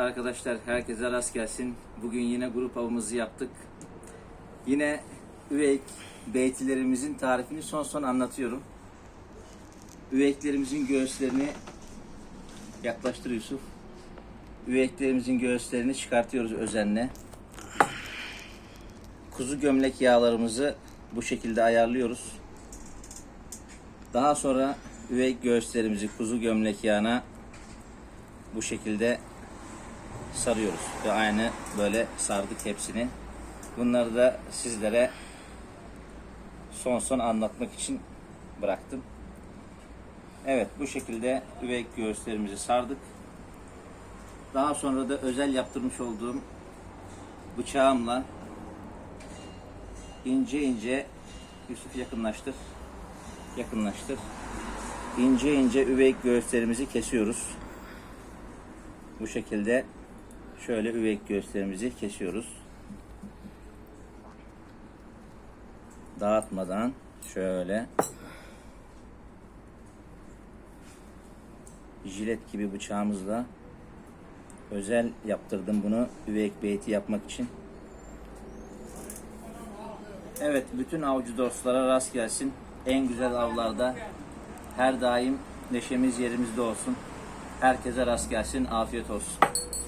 arkadaşlar herkese rast gelsin. Bugün yine grup avımızı yaptık. Yine üveyik beytilerimizin tarifini son son anlatıyorum. Üveyiklerimizin göğüslerini yaklaştır Yusuf. Üveyiklerimizin göğüslerini çıkartıyoruz özenle. Kuzu gömlek yağlarımızı bu şekilde ayarlıyoruz. Daha sonra üveyik göğüslerimizi kuzu gömlek yağına bu şekilde sarıyoruz. Ve aynı böyle sardık hepsini. Bunları da sizlere son son anlatmak için bıraktım. Evet bu şekilde üveyik göğüslerimizi sardık. Daha sonra da özel yaptırmış olduğum bıçağımla ince ince Yusuf yakınlaştır. Yakınlaştır. İnce ince üveyik göğüslerimizi kesiyoruz. Bu şekilde şöyle üveyik göğüslerimizi kesiyoruz. Dağıtmadan şöyle jilet gibi bıçağımızla özel yaptırdım bunu üveyik beyti yapmak için. Evet bütün avcı dostlara rast gelsin. En güzel avlarda her daim neşemiz yerimizde olsun. Herkese rast gelsin. Afiyet olsun.